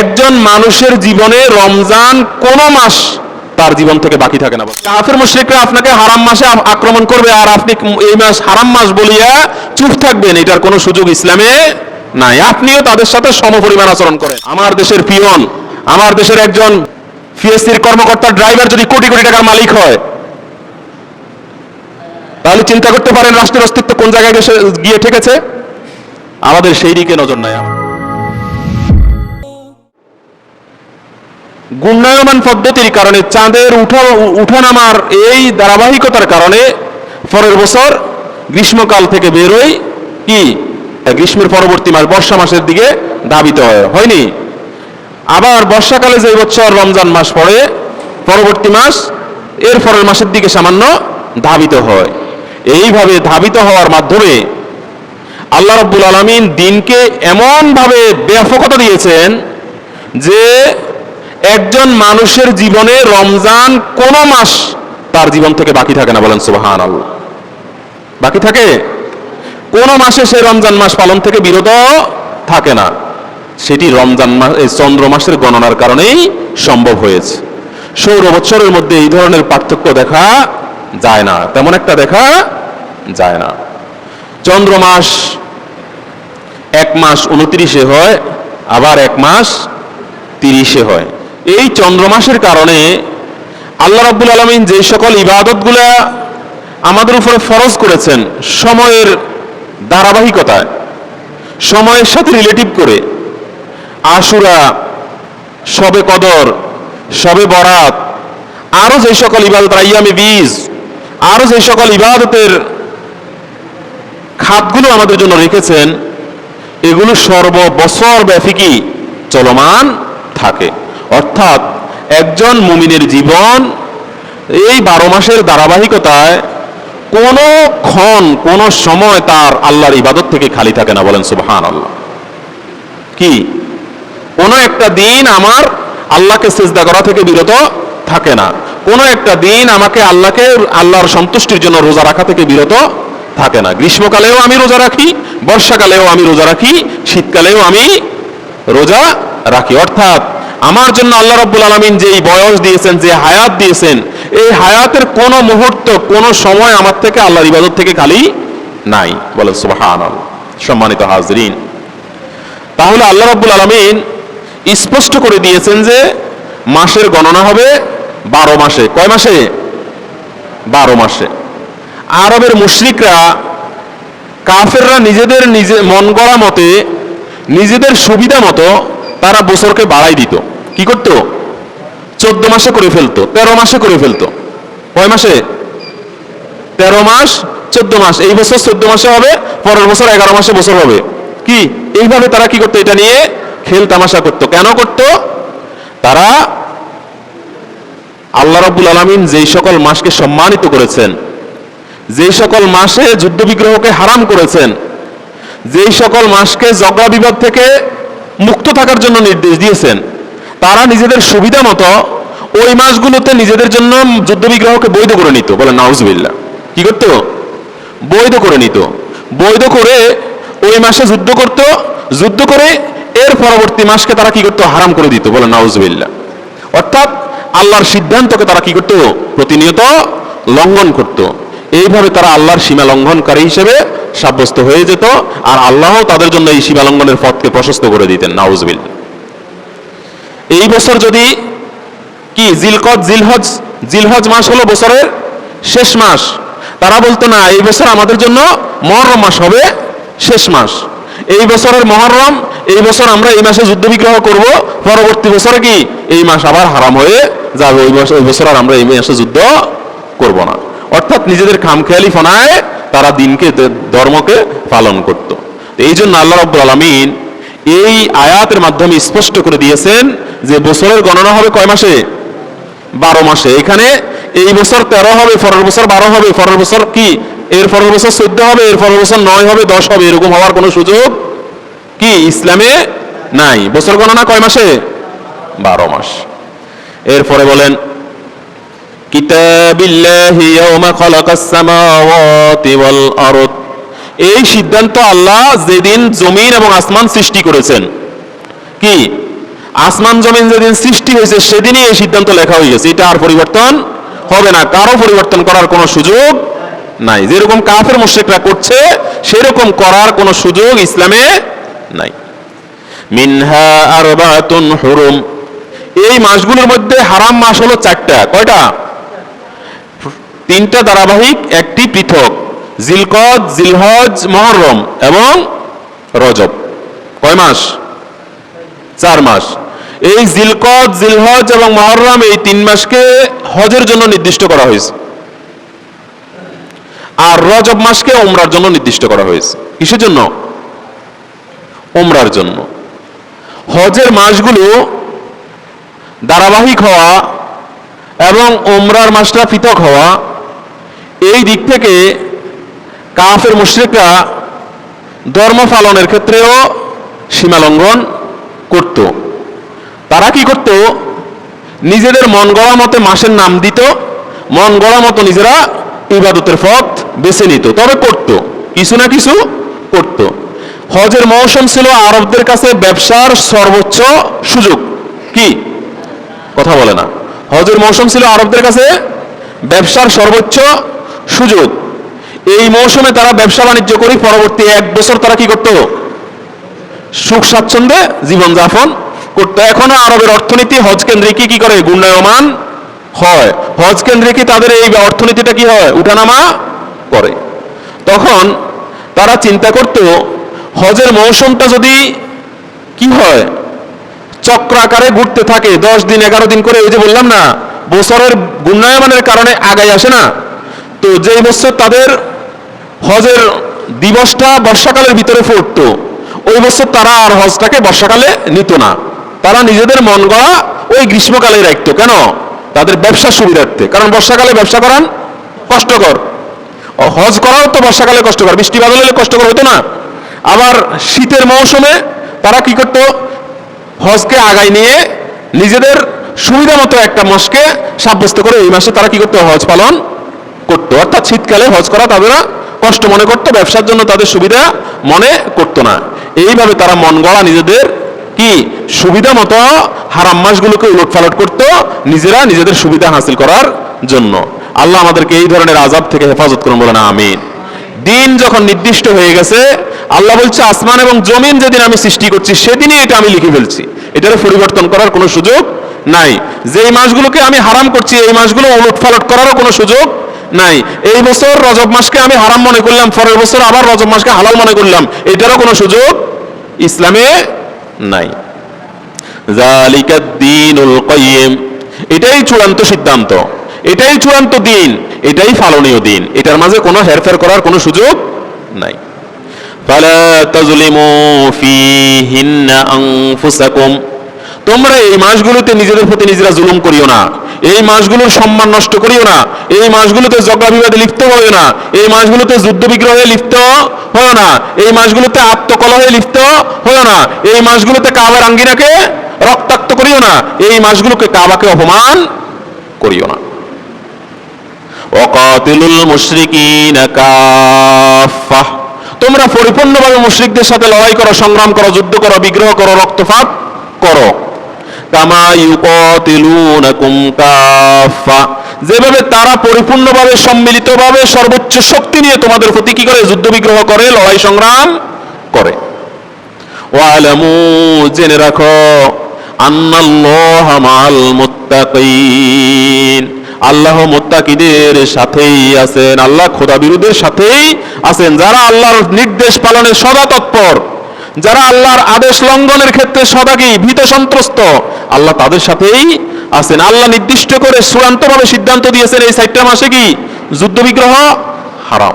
একজন মানুষের জীবনে রমজান কোন মাস তার জীবন থেকে বাকি থাকে না। কাফের মুশরিকরা আপনাকে হারাম মাসে আক্রমণ করবে আর আপনি এই মাস হারাম মাস বলিয়া চুপ থাকবেন, এটার কোনো সুযোগ ইসলামে নাই। আপনিও তাদের সাথে সমপরিমাণ আচরণ করেন। আমার দেশের পিয়ন, আমার দেশের একজন পিএসসির কর্মকর্তা ড্রাইভার যদি কোটি কোটি টাকার মালিক হয়, তাহলে চিন্তা করতে পারেন রাষ্ট্রের অস্তিত্ব কোন জায়গায় গিয়ে ঠেকেছে? আমাদের সেই দিকে নজর নাই আমার। গুণায়মান পদ্ধতির কারণে চাঁদের উঠা, উঠানামার এই ধারাবাহিকতার কারণে পরের বছর গ্রীষ্মকাল থেকে বেরোই কি? গ্রীষ্মের পরবর্তী মাস, বর্ষা মাসের দিকে ধাবিত হয়। হয়নি? আবার বর্ষাকালে যে বছর রমজান মাস পড়ে, পরবর্তী মাস এর পরের মাসের দিকে সামান্য ধাবিত হয়। এইভাবে ধাবিত হওয়ার মাধ্যমে আল্লাহ রব্বুল আলমিন দিনকে এমনভাবে ব্যাপকতা দিয়েছেন যে একজন মানুষের জীবনে রমজান কোন মাস তার জীবন থেকে বাকি থাকে না বলেন সুবাহান বাকি থাকে? কোন মাসে সে রমজান মাস পালন থেকে বিরত থাকে না। সেটি রমজান মাস চন্দ্র মাসের গণনার কারণেই সম্ভব হয়েছে। সৌর বৎসরের মধ্যে এই ধরনের পার্থক্য দেখা যায় না। তেমন একটা দেখা যায় না। চন্দ্র মাস এক মাস উনত্রিশে হয়, আবার এক মাস তিরিশে হয়। এই চন্দ্রমাসের কারণে আল্লাহ রাব্বুল আলমিন যে সকল ইবাদতগুলা আমাদের উপরে ফরজ করেছেন, সময়ের ধারাবাহিকতায়, সময়ের সাথে রিলেটিভ করে, আশুরা, সবে কদর, সবে বরাত আরও যে সকল ইবাদত রাইয়ামে বীজ আরও যে সকল ইবাদতের খাতগুলো আমাদের জন্য রেখেছেন, এগুলো সর্ববছর ব্যাপী কি চলমান থাকে। অর্থাৎ একজন মুমিনের জীবন এই বারো মাসের ধারাবাহিকতায় কোনো ক্ষণ, কোনো সময় তার আল্লাহর ইবাদত থেকে খালি থাকে না, বলেন সুবহান আল্লাহ কি? কোনো একটা দিন আমার আল্লাহকে সেজদা করা থেকে বিরত থাকে না। কোনো একটা দিন আমাকে আল্লাহকে, আল্লাহর সন্তুষ্টির জন্য রোজা রাখা থেকে বিরত থাকে না। গ্রীষ্মকালেও আমি রোজা রাখি, বর্ষাকালেও আমি রোজা রাখি, শীতকালেও আমি রোজা রাখি। অর্থাৎ আমার জন্য আল্লাহ রাব্বুল আলমিন যেই বয়স দিয়েছেন, যে হায়াত দিয়েছেন, এই হায়াতের কোনো মুহূর্ত, কোনো সময় আমার থেকে আল্লাহর ইবাদত থেকে খালি নাই। বলে সুবাহান সম্মানিত হাজরিন। তাহলে আল্লাহ রাব্বুল আলমিন স্পষ্ট করে দিয়েছেন যে মাসের গণনা হবে বারো মাসে। কয় মাসে? বারো মাসে। আরবের মুশরিকরা, কাফেররা নিজেদের নিজে মন গড়া মতে, নিজেদের সুবিধা মতো তারা বছরকে বাড়াই দিত। কি করত? চোদ্দ মাসে করে ফেলতো, তেরো মাসে করে ফেলতো। কয় মাসে? তেরো মাস, চোদ্দ মাস। এই বছর চোদ্দ মাসে হবে, পরের বছর এগারো মাসে বছর হবে। কি? এইভাবে তারা কি করতো? এটা নিয়ে খেল তামাশা করতো। কেন করতো? তারা আল্লাহ রাব্বুল আলমিন যেই সকল মাসকে সম্মানিত করেছেন, যেই সকল মাসে যুদ্ধ বিগ্রহকে হারাম করেছেন, যেই সকল মাসকে ঝগড়া বিবাদ থেকে মুক্ত থাকার জন্য নির্দেশ দিয়েছেন তারা নিজেদের সুবিধা মতো ওই মাসগুলোতে নিজেদের জন্য যুদ্ধ বিগ্রহকে বৈধ করে নিত। বলে নাউজবিল্লা কি করতো? বৈধ করে নিত। বৈধ করে ওই মাসে যুদ্ধ করত। যুদ্ধ করে এর পরবর্তী মাসকে তারা কি করতো? হারাম করে দিত। বলে নাউজবিল্লা অর্থাৎ আল্লাহর সিদ্ধান্তকে তারা কি করত? প্রতিনিয়ত লঙ্ঘন করত। এইভাবে তারা আল্লাহর সীমা লঙ্ঘনকারী হিসেবে সাব্যস্ত হয়ে যেত। আর আল্লাহ তাদের জন্য এই সীমা লঙ্ঘনের পথকে প্রশস্ত করে দিতেন। নাউজবিল এই বছর যদি কি জিলকদ জিলহজ জিলহজ মাস হলো বছরের শেষ মাস। তারা বলতো, না, এই বছর আমাদের জন্য মহরম মাস হবে শেষ মাস। এই বছরের মহরম, এই বছর আমরা এই মাসে যুদ্ধ বিগ্রহ করব। পরবর্তী বছরে কি এই মাস আবার হারাম হয়ে যাবে। ওই বছর ওই বছর আর আমরা এই মাসে যুদ্ধ করব না। অর্থাৎ নিজেদের খামখেয়ালি ফোনায় তারা দিনকে ধর্মকে পালন করত। এই জন্য আল্লাহ রব্বুল আলমিন এই আয়াতের মাধ্যমে স্পষ্ট করে দিয়েছেন যে বছরের গণনা হবে কয় মাসে? বারো মাসে। এখানে এই বছর তেরো হবে, পরের বছর বারো হবে, পরের বছর কি? এর পরের বছর চোদ্দ হবে, এর পরের বছর নয় হবে, দশ হবে। এরকম হওয়ার কোনো সুযোগ কি ইসলামে নাই। বছর গণনা কয় মাসে? বারো মাস। এরপরে বলেন এই সিদ্ধান্ত আল্লাহ যেদিন জমিন এবং আসমান সৃষ্টি করেছেন। কি? আসমান জমিন যেদিন সৃষ্টি হয়েছে, সেদিনই এই সিদ্ধান্ত লেখা হয়ে গেছে। এটা আর পরিবর্তন হবে না। কারও পরিবর্তন করার কোনো সুযোগ নাই। যেরকম কাফের মুশ্রিকরা করছে, সেরকম করার কোনো সুযোগ ইসলামে নাই। মিনহা আরবাতুন হুরুম। এই মাসগুলোর মধ্যে হারাম মাস হলো চারটা। কয়টা? তিনটা ধারাবাহিক, একটি পৃথক। জিলকদ, জিলহজ, মহরম এবং রজব। কয় মাস? চার মাস। এই জিলকদ, জিলহজ এবং মহরম এই তিন মাসকে হজের জন্য নির্দিষ্ট করা হয়েছে। আর রজব মাসকে ওমরার জন্য নির্দিষ্ট করা হয়েছে। কিসের জন্য? ওমরার জন্য। হজের মাসগুলো ধারাবাহিক হওয়া এবং ওমরার মাসটা পৃথক হওয়া, এই দিক থেকে কাফের মুশ্রিকরা ধর্ম পালনের ক্ষেত্রেও সীমালঙ্ঘন করত। তারা কি করত? নিজেদের মন গড়া মতে মাসের নাম দিত, মন গড়া মতো নিজেরা ইবাদতের পথ বেছে নিত, তবে করত, কিছু না কিছু করত। হজের মৌসুম ছিল আরবদের কাছে ব্যবসার সর্বোচ্চ সুযোগ। কি? কথা বলে না। হজের মৌসুম ছিল আরবদের কাছে ব্যবসার সর্বোচ্চ সুযোগ। এই মৌসুমে তারা ব্যবসা বাণিজ্য করে পরবর্তী এক বছর তারা কি করত? সুখ স্বাচ্ছন্দ্যে জীবনযাপন করতো। এখনও আরবের অর্থনীতি হজ কেন্দ্রিকই কি করে? গুণায়মান হয়। হজ কেন্দ্রিকই তাদের এই অর্থনীতিটা কি হয়? উঠানামা করে। তখন তারা চিন্তা করত, হজের মৌসুমটা যদি কি হয়? চক্র আকারে ঘুরতে থাকে, দশ দিন, এগারো দিন করে ওই যে বললাম না, বছরের গুণায়মানের কারণে আগায় আসে না। তো যেই বছর তাদের হজের দিবসটা বর্ষাকালের ভিতরে পড়তো ওই বছর তারা আর হজটাকে বর্ষাকালে নিত না। তারা নিজেদের মন গড়া ওই গ্রীষ্মকালে রাখতো। কেন? তাদের ব্যবসার সুবিধার্থে। কারণ বর্ষাকালে ব্যবসা করান কষ্টকর। হজ করাও তো বর্ষাকালে কষ্টকর। বৃষ্টি বাদল হলে কষ্টকর হতো না। আবার শীতের মৌসুমে তারা কি করতো? হজকে আগায় নিয়ে নিজেদের সুবিধা মতো একটা মাসকে সাব্যস্ত করে এই মাসে তারা কি করতো? হজ পালন করতো। অর্থাৎ শীতকালে হজ করা তাদেরা কষ্ট মনে করতো। ব্যবসার জন্য তাদের সুবিধা মনে করতো না। এইভাবে তারা মন গড়া নিজেদের কি? সুবিধা মতো হারাম মাসগুলোকে উলট পালট করতো নিজেরা নিজেদের সুবিধা হাসিল করার জন্য। আল্লাহ আমাদেরকে এই ধরনের আজাব থেকে হেফাজত করুন বলে না আমিন। দিন যখন নির্দিষ্ট হয়ে গেছে, আল্লাহ বলছে, আসমান এবং জমিন যেদিন আমি সৃষ্টি করছি, সেদিনই এটা আমি লিখে ফেলছি। এটার পরিবর্তন করার কোনো সুযোগ নাই। যেই মাসগুলোকে আমি হারাম করছি, এই মাসগুলো উলট পালট করারও কোনো সুযোগ নাই। এই বছর রজব মাসকে আমি হারাম মনে করলাম, পরের বছর আবার রজব মাসকে হালাল মনে করলাম। এটারও কোনো সুযোগ ইসলামে নাই। এটাই চূড়ান্ত সিদ্ধান্ত। এটাই চূড়ান্ত দিন। এটাই ফালনীয় দিন। এটার মাঝে কোনো হেরফের করার কোনো সুযোগ নাই। ফালা তাজলিমু ফীহিন্না আনফুসাকুম। তোমরা এই মাসগুলোতে নিজেদের প্রতি নিজেরা জুলুম করিও না। এই মাসগুলোর সম্মান নষ্ট করিও না। এই মাসগুলোতে ঝগড়া বিবাদে লিপ্ত হইও না। এই মাসগুলোতে যুদ্ধ বিগ্রহে লিপ্ত হও না। এই মাসগুলোতে আত্মকলহে লিপ্ত হও না। এই মাসগুলোতে কাবার আঙ্গিনাকে রক্তাক্ত করিও না। এই মাসগুলোকে কাবাকে অপমান করিও না। তোমরা পরিপূর্ণভাবে মুশরিকদের সাথে লড়াই করো, সংগ্রাম করো, যুদ্ধ করো, বিগ্রহ করো, রক্তপাত করো। কামা ইউকাতিলুনাকুম কাফা যেভাবে তারা পরিপূর্ণভাবে, সম্মিলিতভাবে সর্বোচ্চ শক্তি নিয়ে তোমাদের প্রতি কি করে? যুদ্ধ বিগ্রহ করে, লড়াই সংগ্রাম করে। ওয়ালামু, জেনে রাখো, আন্নাল্লাহ মাল মুত্তাকিন। আল্লাহ মুত্তাকিদের সাথেই আছেন, আল্লাহ খোদা বিরুদ্ধের সাথেই আছেন, যারা আল্লাহর নির্দেশ পালনে সদা তৎপর। যারা আল্লাহর আদেশ লঙ্ঘনের ক্ষেত্রে সদা কি ভীত সন্ত্রস্ত, আল্লাহ তাদের সাথেই আছেন। আল্লাহ নির্দিষ্ট করে চূড়ান্তভাবে সিদ্ধান্ত দিয়েছেন, এই সাইটটা মাসে কি? যুদ্ধ বিগ্রহ হারাম।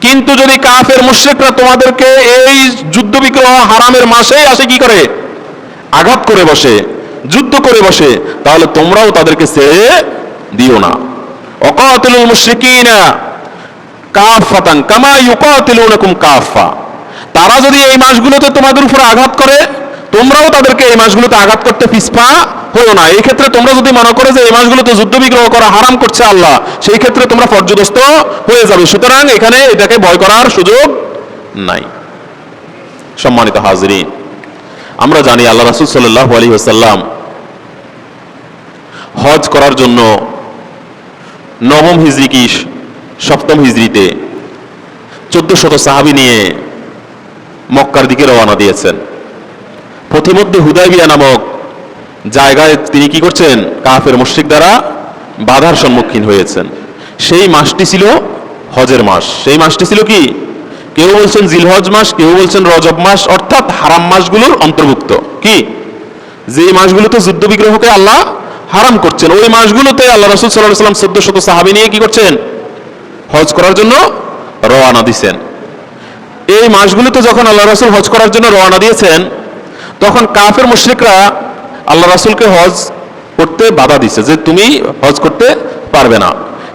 কিন্তু যদি কাফের, মুশ্রিকরা তোমাদেরকে এই যুদ্ধ বিগ্রহ হারামের মাসেই আসে কি করে? আঘাত করে বসে, যুদ্ধ করে বসে, তাহলে তোমরাও তাদেরকে ছেড়ে দিও না। অকাতিলুল মুশরিকিনা কাফাতান কামা ইউকাতিলুনাকুম কাফা। তারা যদি এই মাসগুলোতে তোমাদের উপর আঘাত করে, তোমরাও তাদেরকে এই মাসগুলোতে আঘাত করতে পিছপা হলো না। এই ক্ষেত্রে তোমরা যদি মনে করো যে এই মাসগুলোতে যুদ্ধ বিগ্রহ করা হারাম করছে আল্লাহ, সেই ক্ষেত্রে তোমরা পর্যদস্ত হয়ে যাবে। সুতরাং এখানে এটাকে ভয় করার সুযোগ নাই। সম্মানিত হাজরিন, আমরা জানি আল্লাহ রাসুল সাল্লাহ আলী আসাল্লাম হজ করার জন্য নবম হিজরি কি, সপ্তম হিজরিতে চোদ্দ শত সাহাবি নিয়ে মক্কার দিকে রওনা দিয়েছেন। প্রতিমধ্যে হুদাইবিয়া নামক জায়গায় তিনি কি করছেন? কাফের মুশ্রিক দ্বারা বাধার সম্মুখীন হয়েছেন। সেই মাসটি ছিল হজের মাস। সেই মাসটি ছিল কি? কেউ বলছেন জিলহজ মাস, কেউ বলছেন রজব মাস, অর্থাৎ হারাম মাসগুলোর অন্তর্ভুক্ত। কি? যে মাসগুলোতে যুদ্ধ বিগ্রহকে আল্লাহ হারাম করছেন, ওই মাসগুলোতে আল্লাহ রসুল সাল্লাহ সাল্লাম চোদ্দ শত সাহাবি নিয়ে কি করছেন? হজ করার জন্য রওয়ানা দিছেন। এই মাসগুলোতে যখন আল্লাহ রসুল হজ করার জন্য রওনা দিয়েছেন, তখন কাফের মুশ্রিকরা আল্লাহ রাসুলকে হজ করতে বাধা দিছে যে তুমি হজ করতে পারবে না।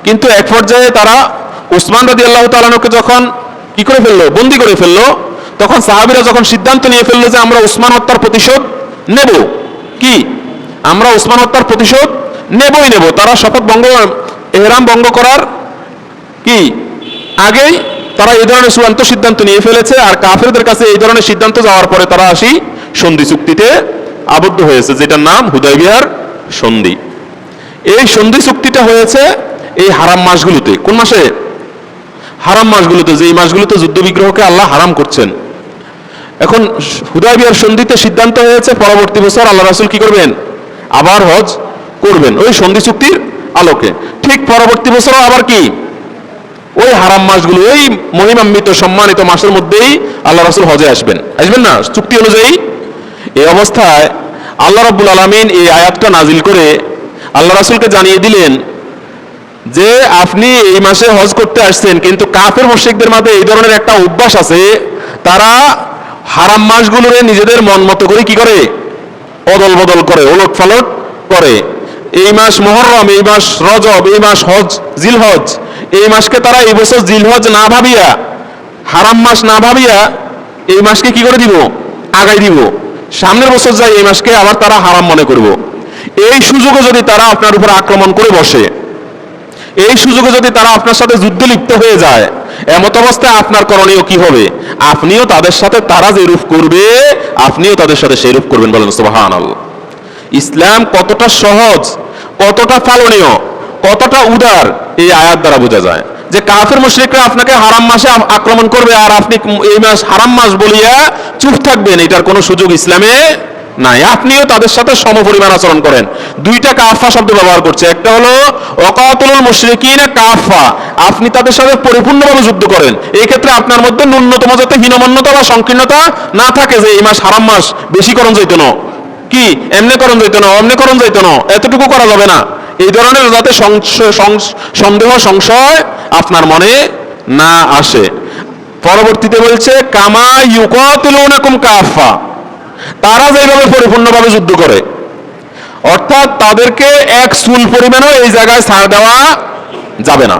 কিন্তু এক পর্যায়ে তারা উসমান রাদি আল্লাহ তালানুকে যখন কি করে ফেলল? বন্দি করে ফেলল। তখন সাহাবিরা যখন সিদ্ধান্ত নিয়ে ফেলল যে আমরা উসমান হত্যার প্রতিশোধ নেব, কি? আমরা উসমান হত্যার প্রতিশোধ নেবই নেব। তারা শপথ ভঙ্গ এহরাম ভঙ্গ করার কি? আগেই তারা এই ধরনের চূড়ান্ত সিদ্ধান্ত নিয়ে ফেলেছে, আর কাফেরদের কাছে এই ধরনের সিদ্ধান্ত যাওয়ার পরে তারা আসি সন্ধি চুক্তিতে আবদ্ধ হয়েছে, যেটার নাম হুদাইবিয়ার সন্ধি। এই সন্ধি চুক্তিটা হয়েছে এই হারাম মাসগুলোতে। কোন মাসে? হারাম মাসগুলোতে যে এই মাসগুলোতে যুদ্ধ বিগ্রহকে আল্লাহ হারাম করছেন। এখন হুদাইবিয়ার সন্ধিতে সিদ্ধান্ত হয়েছে, পরবর্তী বছর আল্লাহ রাসুল কি করবেন? আবার হজ করবেন। ওই সন্ধি চুক্তির আলোকে। ঠিক পরবর্তী বছরও আবার কি? ওই হারাম মাসগুলো, ওই মহিমান্বিত, সম্মানিত মাসের মধ্যেই আল্লাহ রাসুল হজে আসবেন। আসবেন না? চুক্তি অনুযায়ী? এই অবস্থায় আল্লাহ রাব্বুল আলমিন এই আয়াতটা নাজিল করে আল্লাহ রাসুলকে জানিয়ে দিলেন যে, আপনি এই মাসে হজ করতে আসছেন, কিন্তু কাফের মুশরিকদের মাঝে এই ধরনের একটা অভ্যাস আছে, তারা হারাম মাসগুলোরে নিজেদের মন মতো করে কি করে? অদল বদল করে, ওলট ফালট করে। এই মাস মহরম, এই মাস রজব, এই মাস হজ, জিলহজ, এই মাসকে তারা এই বছর জিলহজ না ভাবিয়া, হারাম মাস না ভাবিয়া এই মাসকে কি করে দিব? আগাই দিব। সামনের বছর যাই এই মাসকে আবার তারা হারাম মনে করব। এই সুযোগে যদি তারা আপনার উপর আক্রমণ করে বসে, এই সুযোগে যদি তারা আপনার সাথে যুদ্ধ লিপ্ত হয়ে যায়, এমত অবস্থায় আপনার করণীয় কি হবে? আপনিও তাদের সাথে তারা যে রূপ করবে, আপনিও তাদের সাথে সেই রূপ করবেন বলেন সুবাহান ইসলাম কতটা সহজ কতটা পালনীয় কতটা উদার এই আয়াত দ্বারা বোঝা যায়। যে কাফের মুশরিকরা আপনাকে হারাম মাসে আক্রমণ করবে আর আপনি এই মাস হারাম মাস বলিয়া চুপ থাকবেন, এটার কোনো সুযোগ ইসলামে নাই। আপনিও তাদের সাথে সমপরিমাণ আচরণ করেন। দুইটা কাফা শব্দ ব্যবহার করছে। একটা হলো অকাতুল মুশরিকিন কাফা। আপনি তাদের সাথে পরিপূর্ণভাবে যুদ্ধ করেন। এই ক্ষেত্রে আপনার মধ্যে ন্যূনতম যাতে হীনমন্যতা বা সংকীর্ণতা না থাকে যে এই মাস হারাম মাস, বেশি করণ যাইতো না। কি? এমনি করণ যাইতো না, অমনি করণ যাইতো না, এতটুকু করা যাবে না। এই ধরনের যাতে সন্দেহ, সংশয় আপনার মনে না আসে। পরবর্তীতে বলছে, কামা ইউকাতিলুনাকুম কাফা তারা যেভাবে পরিপূর্ণভাবে যুদ্ধ করে, অর্থাৎ তাদেরকে এক চুল পরিমাণও এই জায়গায় ছাড় দেওয়া যাবে না।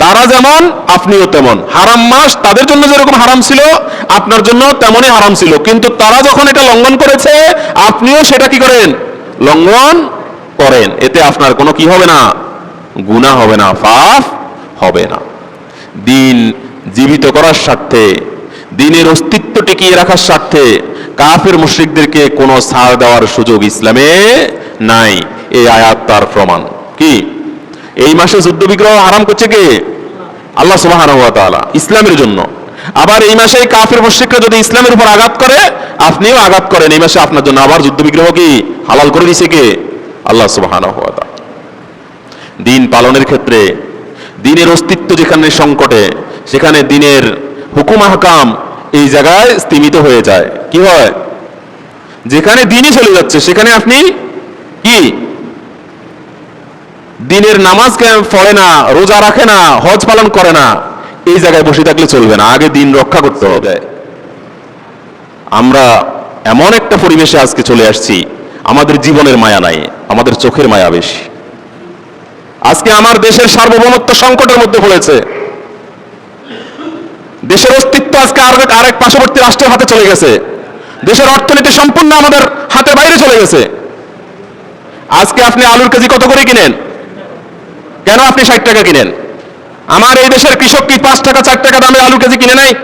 তারা যেমন, আপনিও তেমন। হারাম মাস তাদের জন্য যেরকম হারাম ছিল, আপনার জন্য তেমনই হারাম ছিল। কিন্তু তারা যখন এটা লঙ্ঘন করেছে, আপনিও সেটা কি করেন? লঙ্ঘন করেন। এতে আপনার কোনো কি হবে না? গুনাহ হবে না পাপ হবে না। দিন জীবিত করার স্বার্থে, দিনের অস্তিত্ব টিকিয়ে রাখার স্বার্থে কাফের মুশরিকদেরকে কোনো ছাড় দেওয়ার সুযোগ ইসলামে নাই। এই আয়াত তার প্রমাণ। কি? এই মাসে যুদ্ধ বিগ্রহ হারাম করছে কে? আল্লাহ তাআলা, ইসলামের জন্য। আবার এই মাসে কাফের মুশরিকরা যদি ইসলামের উপর আঘাত করে, আপনিও আঘাত করেন। এই মাসে আপনার জন্য আবার যুদ্ধ বিগ্রহ কি? হালাল করে দিছে কে? আল্লাহ তাআলা। দিন পালনের ক্ষেত্রে, দিনের অস্তিত্ব যেখানে সংকটে, সেখানে দিনের হুকুম আহকাম এই জায়গায় স্তীমিত হয়ে যায়। কি হয়? যেখানে দিনই চলে যাচ্ছে, সেখানে আপনি কি? দিনের নামাজ কে- পড়ে না রোজা রাখে না হজ পালন করে না এই জায়গায় বসে থাকলে চলবে না আগে দিন রক্ষা করতে হবে। আমরা এমন একটা পরিবেশে আজকে চলে আসছি আমাদের জীবনের মায়া নাই আমাদের চোখের মায়া বেশি। আজকে আমার দেশের সার্বভৌমত্ব সংকটের মধ্যে পড়েছে। দেশের অস্তিত্ব আজকে আর আরেক পার্শ্ববর্তী রাষ্ট্রের হাতে চলে গেছে। দেশের অর্থনীতি সম্পূর্ণ আমাদের হাতের বাইরে চলে গেছে। আজকে আপনি আলুর কেজি কত করে কিনেন? কেন আপনি ষাট টাকা কিনেন? আমার এই দেশের কৃষক কি পাঁচ টাকা, চার টাকা দামে আলু কেজি কিনে নাই?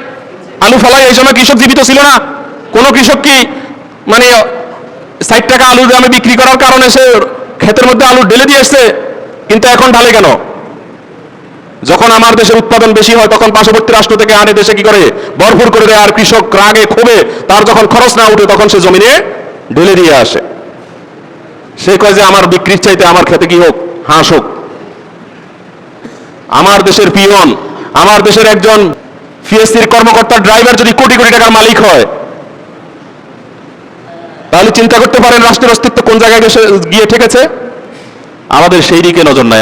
আলু ফলাই এই সময় কৃষক জীবিত ছিল না। কোনো কৃষক কি মানে ষাট টাকা আলুর দামে বিক্রি করার কারণে সে ক্ষেতের মধ্যে আলু ঢেলে দিয়ে এসছে? কিন্তু এখন ঢালে কেন? যখন আমার দেশের উৎপাদন বেশি হয়, তখন পার্শ্ববর্তী রাষ্ট্র থেকে আনে দেশে কি করে? ভরপুর করে দেয়। আর কৃষক রাগে ক্ষোভে তার যখন খরচ না উঠে, তখন সে জমিনে ঢেলে দিয়ে আসে। সে কয় যে, আমার বিক্রির চাইতে আমার খেতে কি হোক? হাঁস হোক। আমার দেশের পিয়ন, আমার দেশের একজন পিএসসির কর্মকর্তা ড্রাইভার যদি কোটি কোটি টাকার মালিক হয়, তাহলে চিন্তা করতে পারেন রাষ্ট্রের অস্তিত্ব কোন জায়গায় গিয়ে ঠেকেছে? আমাদের সেই দিকে নজর নাই।